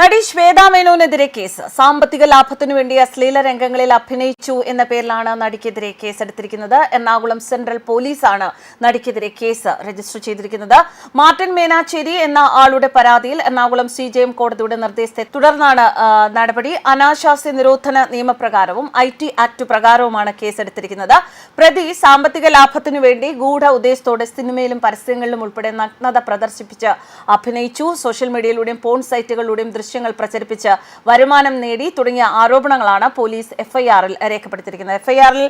നടി ശ്വേതാ മേനോനെതിരെ കേസ്. സാമ്പത്തിക ലാഭത്തിനു വേണ്ടി അശ്ലീല രംഗങ്ങളിൽ അഭിനയിച്ചു എന്ന പേരിലാണ് നടിക്കെതിരെ കേസെടുത്തിരിക്കുന്നത്. എറണാകുളം സെൻട്രൽ പോലീസാണ് നടിക്കെതിരെ കേസ് രജിസ്റ്റർ ചെയ്തിരിക്കുന്നത്. മാർട്ടിൻ മേനാച്ചേരി എന്ന ആളുടെ പരാതിയിൽ എറണാകുളം സി ജെ എം കോടതിയുടെ നിർദ്ദേശത്തെ തുടർന്നാണ് നടപടി. അനാശാസ്യ നിരോധന നിയമപ്രകാരവും ഐ ടി ആക്ട് പ്രകാരവുമാണ് കേസെടുത്തിരിക്കുന്നത്. പ്രതി സാമ്പത്തിക ലാഭത്തിനു വേണ്ടി ഗൂഢ ഉദ്ദേശത്തോടെ സിനിമയിലും പരസ്യങ്ങളിലും ഉൾപ്പെടെ നഗ്നത പ്രദർശിപ്പിച്ച് അഭിനയിച്ചു. സോഷ്യൽ മീഡിയയിലൂടെയും പോൺ സൈറ്റുകളിലൂടെയും ദൃശ്യങ്ങൾ പ്രചരിപ്പിച്ച് വരുമാനം നേടി തുടങ്ങിയ ആരോപണങ്ങളാണ് പോലീസ് എഫ്ഐആറിൽ രേഖപ്പെടുത്തിയിരിക്കുന്നത്. എഫ്ഐആറിൽ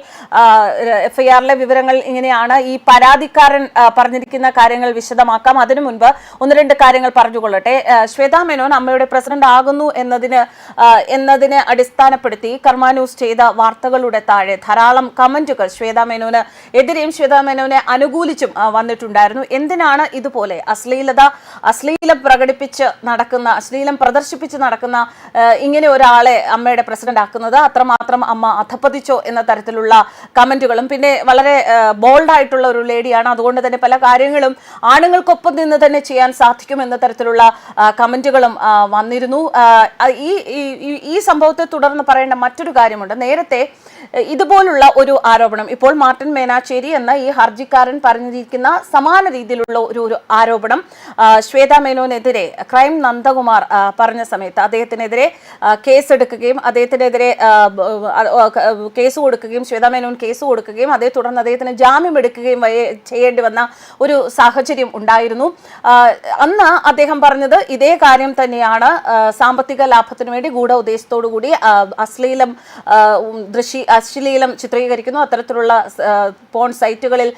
എഫ്ഐആറിലെ വിവരങ്ങൾ ഇങ്ങനെയാണ്. ഈ പരാതിക്കാരൻ പറഞ്ഞിരിക്കുന്ന കാര്യങ്ങൾ വിശദമാക്കാം. അതിനു മുൻപ് ഒന്ന് രണ്ട് കാര്യങ്ങൾ പറഞ്ഞുകൊള്ളട്ടെ. ശ്വേതാ മേനോൻ അമ്മയുടെ പ്രസിഡന്റ് ആകുന്നു എന്നതിന് എന്നതിനെ അടിസ്ഥാനപ്പെടുത്തി കർമാന്യൂസ് ചെയ്ത വാർത്തകളുടെ താഴെ ധാരാളം കമന്റുകൾ ശ്വേതാ മേനോന് എതിരെയും ശ്വേതാ മേനോനെ അനുകൂലിച്ചും വന്നിട്ടുണ്ടായിരുന്നു. എന്തിനാണ് ഇതുപോലെ അശ്ലീലത അശ്ലീലം പ്രകടിപ്പിച്ച് നടക്കുന്ന അശ്ലീലം പ്രദർശിപ്പിച്ച് നടക്കുന്ന ഇങ്ങനെ ഒരാളെ അമ്മയുടെ പ്രസിഡന്റ് ആക്കുന്നത് അത്രമാത്രം അമ്മ അധപ്പതിച്ചോ എന്ന തരത്തിലുള്ള കമന്റുകളും പിന്നെ വളരെ ബോൾഡായിട്ടുള്ള ഒരു ലേഡിയാണ്. അതുകൊണ്ട് തന്നെ പല കാര്യങ്ങളും ആണുങ്ങൾക്കൊപ്പം നിന്ന് തന്നെ ചെയ്യാൻ സാധിക്കും എന്ന തരത്തിലുള്ള കമന്റുകളും വന്നിരുന്നു. ഈ ഈ- സംഭവത്തെ തുടർന്ന് പറയേണ്ട മറ്റൊരു കാര്യമുണ്ട്. നേരത്തെ ഇതുപോലുള്ള ഒരു ആരോപണം ഇപ്പോൾ മാർട്ടിൻ മേനാച്ചേരി എന്ന ഈ ഹർജിക്കാരൻ പറഞ്ഞിരിക്കുന്ന സമാന രീതിയിലുള്ള ഒരു ആരോപണം ശ്വേതാ മേനോനെതിരെ ക്രൈം നന്ദകുമാർ ആ, പറഞ്ഞ സമയത്ത് അദ്ദേഹത്തിനെതിരെ കേസെടുക്കുകയും അദ്ദേഹത്തിനെതിരെ കേസ് കൊടുക്കുകയും ശ്വേതാമേനോൻ കേസ് കൊടുക്കുകയും അതേ തുടർന്ന് അദ്ദേഹത്തിന് ജാമ്യം എടുക്കുകയും ചെയ്യേണ്ടി വന്ന ഒരു സാഹചര്യം ഉണ്ടായിരുന്നു. അന്ന് അദ്ദേഹം പറഞ്ഞത് ഇതേ കാര്യം തന്നെയാണ് സാമ്പത്തിക ലാഭത്തിനു വേണ്ടി ഗൂഢ ഉദ്ദേശത്തോടു കൂടി അശ്ലീലം ദൃശ്യ അശ്ലീലം ചിത്രീകരിക്കുന്നു. അത്തരത്തിലുള്ള പോൺ സൈറ്റുകളിൽ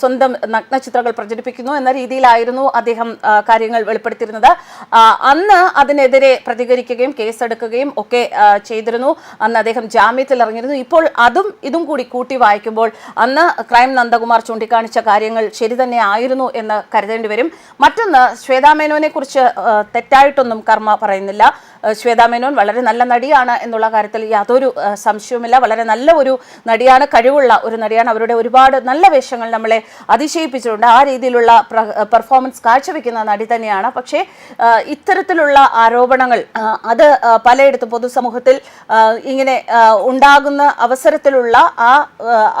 സ്വന്തം നഗ്ന ചിത്രങ്ങൾ പ്രചരിപ്പിക്കുന്നു എന്ന രീതിയിലായിരുന്നു അദ്ദേഹം കാര്യങ്ങൾ വെളിപ്പെടുത്തിയിരുന്നത്. അന്ന് അന്ന് അതിനെതിരെ പ്രതികരിക്കുകയും കേസെടുക്കുകയും ഒക്കെ ചെയ്തിരുന്നു. അന്ന് അദ്ദേഹം ജാമ്യത്തിൽ ഇറങ്ങിയിരുന്നു ഇപ്പോൾ അതും ഇതും കൂടി കൂട്ടി വായിക്കുമ്പോൾ അന്ന് ക്രൈം നന്ദകുമാർ ചൂണ്ടിക്കാണിച്ച കാര്യങ്ങൾ ശരി തന്നെ ആയിരുന്നു എന്ന് കരുതേണ്ടി വരും. മറ്റൊന്ന് ശ്വേതാമേനോനെ കുറിച്ച് തെറ്റായിട്ടൊന്നും കർമ്മ പറയുന്നില്ല. ശ്വേതാ മേനോൻ വളരെ നല്ല നടിയാണ് എന്നുള്ള കാര്യത്തിൽ യാതൊരു സംശയവുമില്ല. വളരെ നല്ല ഒരു നടിയാണ് കഴിവുള്ള ഒരു നടിയാണ്. അവരുടെ ഒരുപാട് നല്ല വേഷങ്ങൾ നമ്മളെ അതിശയിപ്പിച്ചിട്ടുണ്ട്. ആ രീതിയിലുള്ള പെർഫോമൻസ് കാഴ്ചവെക്കുന്ന നടി തന്നെയാണ്. പക്ഷേ ഇത്തരത്തിലുള്ള ആരോപണങ്ങൾ അത് പലയിടത്തും പൊതുസമൂഹത്തിൽ ഇങ്ങനെ ഉണ്ടാകുന്ന അവസരത്തിലുള്ള ആ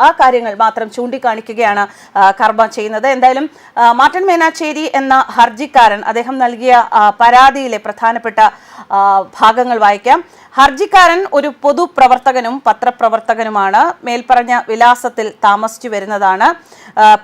ആ, കാര്യങ്ങൾ മാത്രം ചൂണ്ടിക്കാണിക്കുകയാണ് കർമ്മ ചെയ്യുന്നത്. എന്തായാലും മാറ്റൻ മേനാച്ചേരി എന്ന ഹർജിക്കാരൻ അദ്ദേഹം നൽകിയ പരാതിയിലെ പ്രധാനപ്പെട്ട ഭാഗങ്ങൾ വായിക്കാം. ഹർജിക്കാരൻ ഒരു പൊതുപ്രവർത്തകനും പത്രപ്രവർത്തകനുമാണ്. മേൽപ്പറഞ്ഞ വിലാസത്തിൽ താമസിച്ചു വരുന്നതാണ്.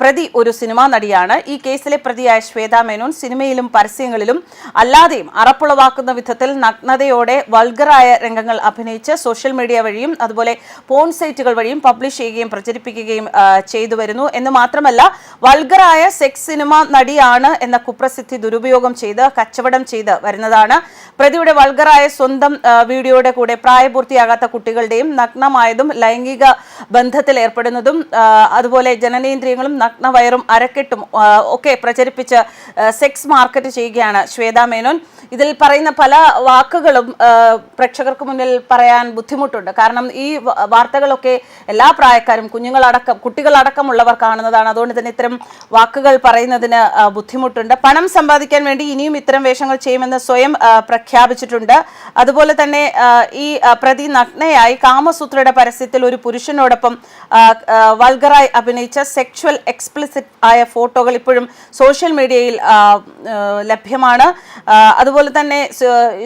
പ്രതി ഒരു സിനിമാ നടിയാണ്. ഈ കേസിലെ പ്രതിയായ ശ്വേതാ മേനോൻ സിനിമയിലും പരസ്യങ്ങളിലും അല്ലാതെയും അറപ്പുളവാക്കുന്ന വിധത്തിൽ നഗ്നതയോടെ വൾഗറായ രംഗങ്ങൾ അഭിനയിച്ച് സോഷ്യൽ മീഡിയ വഴിയും അതുപോലെ പോൺ സൈറ്റുകൾ വഴിയും പബ്ലിഷ് ചെയ്യുകയും പ്രചരിപ്പിക്കുകയും ചെയ്തു വരുന്നു. എന്ന് മാത്രമല്ല വൾഗറായ സെക്സ് സിനിമ നടിയാണ് എന്ന കുപ്രസിദ്ധി ദുരുപയോഗം ചെയ്ത് കച്ചവടം ചെയ്ത് വരുന്നതാണ്. പ്രതിയുടെ വൾഗറായ സ്വന്തം ആ, വീഡിയോയുടെ കൂടെ പ്രായപൂർത്തിയാകാത്ത കുട്ടികളുടെയും നഗ്നമായതും ലൈംഗിക ബന്ധത്തിൽ ഏർപ്പെടുന്നതും അതുപോലെ ജനനേന്ദ്രിയങ്ങളും നഗ്നവയറും അരക്കെട്ടും ഒക്കെ പ്രചരിപ്പിച്ച് സെക്സ് മാർക്കറ്റ് ചെയ്യുകയാണ് ശ്വേതാ മേനോൻ. ഇതിൽ പറയുന്ന പല വാക്കുകളും പ്രേക്ഷകർക്ക് മുന്നിൽ പറയാൻ ബുദ്ധിമുട്ടുണ്ട്. കാരണം ഈ വാർത്തകളൊക്കെ എല്ലാ പ്രായക്കാരും കുഞ്ഞുങ്ങളടക്കം കുട്ടികളടക്കമുള്ളവർ കാണുന്നതാണ്. അതുകൊണ്ട് തന്നെ ഇത്തരം വാക്കുകൾ പറയുന്നതിന് ബുദ്ധിമുട്ടുണ്ട്. പണം സമ്പാദിക്കാൻ വേണ്ടി ഇനിയും ഇത്തരം വേഷങ്ങൾ ചെയ്യുമെന്ന് സ്വയം പ്രഖ്യാപിച്ചിട്ടുണ്ട്. അതുപോലെ തന്നെ ഈ പ്രതി നഗ്നയായി കാമസൂത്രയുടെ പരസ്യത്തിൽ ഒരു പുരുഷനോടൊപ്പം വൾഗറായി അഭിനയിച്ച സെക്ഷുവൽ എക്സ്പ്ലിസിറ്റ് ആയ ഫോട്ടോകൾ ഇപ്പോഴും സോഷ്യൽ മീഡിയയിൽ ലഭ്യമാണ്. അതുപോലെ തന്നെ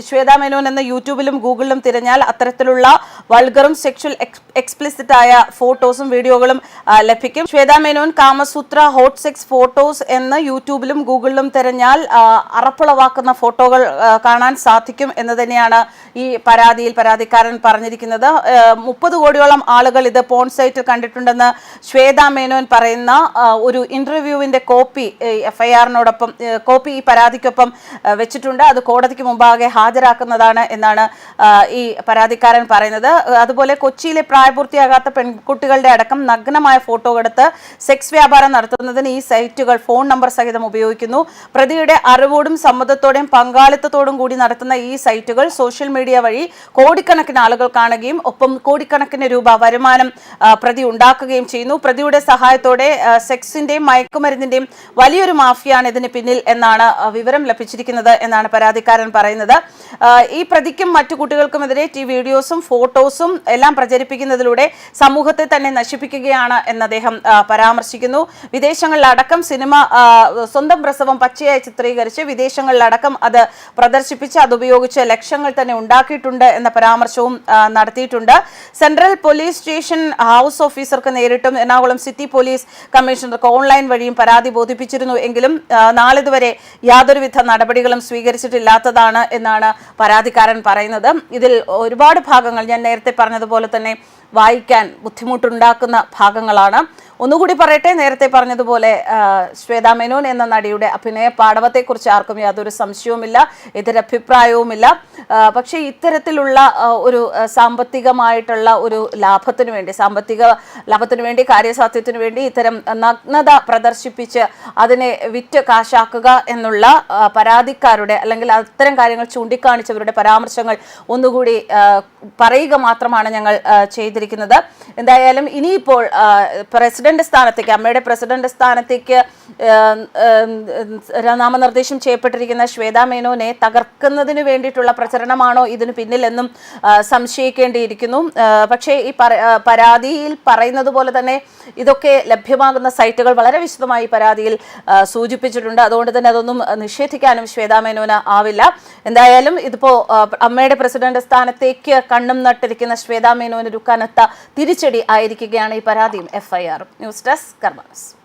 ശ്വേതാ മേനോൻ എന്ന യൂട്യൂബിലും ഗൂഗിളിലും തിരഞ്ഞാൽ അത്തരത്തിലുള്ള വൾഗറും സെക്ഷൽ എക്സ്പ്ലിസിറ്റ് ആയ ഫോട്ടോസും വീഡിയോകളും ലഭിക്കും. Shweta Menon Kamasutra hot sex photos എന്ന് യൂട്യൂബിലും ഗൂഗിളിലും തിരഞ്ഞാൽ അറപ്പുളവാക്കുന്ന ഫോട്ടോകൾ കാണാൻ സാധിക്കും എന്ന് തന്നെയാണ് ഈ പരാതിയിൽ പരാതിക്കാരൻ പറഞ്ഞിരിക്കുന്നത്. മുപ്പത് കോടിയോളം ആളുകൾ ഇത് പോൺ സൈറ്റിൽ കണ്ടിട്ടുണ്ടെന്ന് ശ്വേതാ മേനോൻ പറയുന്ന ഒരു ഇന്റർവ്യൂവിന്റെ കോപ്പി എഫ്ഐആറിനോടൊപ്പം കോപ്പി ഈ പരാതിക്കൊപ്പം വെച്ചിട്ടുണ്ട്. അത് കോടതിക്ക് മുമ്പാകെ ഹാജരാക്കുന്നതാണ് എന്നാണ് ഈ പരാതിക്കാരൻ പറയുന്നത്. അതുപോലെ കൊച്ചിയിലെ പ്രായപൂർത്തിയാകാത്ത പെൺകുട്ടികളുടെ അടക്കം നഗ്നമായ ഫോട്ടോ എടുത്ത് സെക്സ് വ്യാപാരം നടത്തുന്നതിന് ഈ സൈറ്റുകൾ ഫോൺ നമ്പർ സഹിതം ഉപയോഗിക്കുന്നു. പ്രതിയുടെ അറിവോടും സമ്മതത്തോടെയും പങ്കാളിത്തത്തോടും കൂടി നടത്തുന്ന ഈ സൈറ്റുകൾ സോഷ്യൽ മീഡിയ വഴി കോടിക്കണക്കിന് ആളുകൾ കാണുകയും ഒപ്പം കോടിക്കണക്കിന് രൂപ വരുമാനം പ്രതി ഉണ്ടാക്കുകയും ചെയ്യുന്നു. പ്രതിയുടെ സഹായത്തോടെ സെക്സിന്റെയും മയക്കുമരുന്നിന്റെയും വലിയൊരു മാഫിയാണ് ഇതിന് പിന്നിൽ എന്നാണ് വിവരം ലഭിച്ചിരിക്കുന്നത് എന്നാണ് പരാതിക്കാരൻ പറയുന്നത്. ഈ പ്രതിക്കും മറ്റു കുട്ടികൾക്കുമെതിരെ ടി വീഡിയോസും ഫോട്ടോസും എല്ലാം പ്രചരിപ്പിക്കുന്നതിലൂടെ സമൂഹത്തെ തന്നെ നശിപ്പിക്കുകയാണ് എന്ന് അദ്ദേഹം പരാമർശിക്കുന്നു. വിദേശങ്ങളിലടക്കം സിനിമ സ്വന്തം പ്രസവം പച്ചയായി ചിത്രീകരിച്ച് വിദേശങ്ങളിലടക്കം അത് പ്രദർശിപ്പിച്ച് അതുപയോഗിച്ച് ലക്ഷങ്ങൾ തന്നെ ഉണ്ടാക്കിയിട്ടുണ്ട് എന്ന പരാമർശവും നടത്തിയിട്ടുണ്ട്. സെൻട്രൽ പോലീസ് സ്റ്റേഷൻ ഹൗസ് ഓഫീസർക്ക് നേരിട്ടും എറണാകുളം സിറ്റി പോലീസ് കമ്മീഷണർക്ക് ഓൺലൈൻ വഴിയും പരാതി ബോധിപ്പിച്ചിരുന്നു എങ്കിലും നാളിതുവരെ യാതൊരുവിധ നടപടികളും സ്വീകരിച്ചിട്ടില്ലാത്തതാണ് എന്നാണ് പരാതിക്കാരൻ പറയുന്നത്. ഇതിൽ ഒരുപാട് ഭാഗങ്ങൾ ഞാൻ നേരത്തെ പറഞ്ഞതുപോലെ തന്നെ വായിക്കാൻ ബുദ്ധിമുട്ടുണ്ടാക്കുന്ന ഭാഗങ്ങളാണ്. ഒന്നുകൂടി പറയട്ടെ നേരത്തെ പറഞ്ഞതുപോലെ ശ്വേതാ മേനോൻ എന്ന നടിയുടെ അഭിനയ പാടവത്തെക്കുറിച്ച് ആർക്കും യാതൊരു സംശയവുമില്ല എതിരഭിപ്രായവുമില്ല. പക്ഷേ ഇത്തരത്തിലുള്ള ഒരു സാമ്പത്തികമായിട്ടുള്ള ഒരു ലാഭത്തിനു വേണ്ടി സാമ്പത്തിക ലാഭത്തിനു വേണ്ടി കാര്യസാധ്യത്തിനു വേണ്ടി ഇത്തരം നഗ്നത പ്രദർശിപ്പിച്ച് അതിനെ വിറ്റ് കാശാക്കുക എന്നുള്ള പരാതിക്കാരുടെ അല്ലെങ്കിൽ അത്തരം കാര്യങ്ങൾ ചൂണ്ടിക്കാണിച്ചവരുടെ പരാമർശങ്ങൾ ഒന്നുകൂടി പറയുക മാത്രമാണ് ഞങ്ങൾ ചെയ്തിരിക്കുന്നത്. എന്തായാലും ഇനിയിപ്പോൾ പ്രസിഡന്റ് സ്ഥാനത്തേക്ക് അമ്മയുടെ പ്രസിഡന്റ് സ്ഥാനത്തേക്ക് നാമനിർദ്ദേശം ചെയ്യപ്പെട്ടിരിക്കുന്ന ശ്വേതാ മേനോനെ തകർക്കുന്നതിന് വേണ്ടിയിട്ടുള്ള പ്രചരണമാണോ ഇതിന് പിന്നിലെന്നും സംശയിക്കേണ്ടിയിരിക്കുന്നു. പക്ഷേ ഈ പരാതിയിൽ പറയുന്നത് പോലെ തന്നെ ഇതൊക്കെ ലഭ്യമാകുന്ന സൈറ്റുകൾ വളരെ വിശദമായി പരാതിയിൽ സൂചിപ്പിച്ചിട്ടുണ്ട്. അതുകൊണ്ട് തന്നെ അതൊന്നും നിഷേധിക്കാനും ശ്വേതാ മേനോന് ആവില്ല. എന്തായാലും ഇതിപ്പോ അമ്മയുടെ പ്രസിഡന്റ് സ്ഥാനത്തേക്ക് കണ്ണും നട്ടിരിക്കുന്ന ശ്വേതാ മേനോന് ഒരു കനത്ത തിരിച്ചടി ആയിരിക്കുകയാണ് ഈ പരാതിയും. എഫ്ഐആറും ന്യൂസ് ഡെസ്ക് കർമാസ്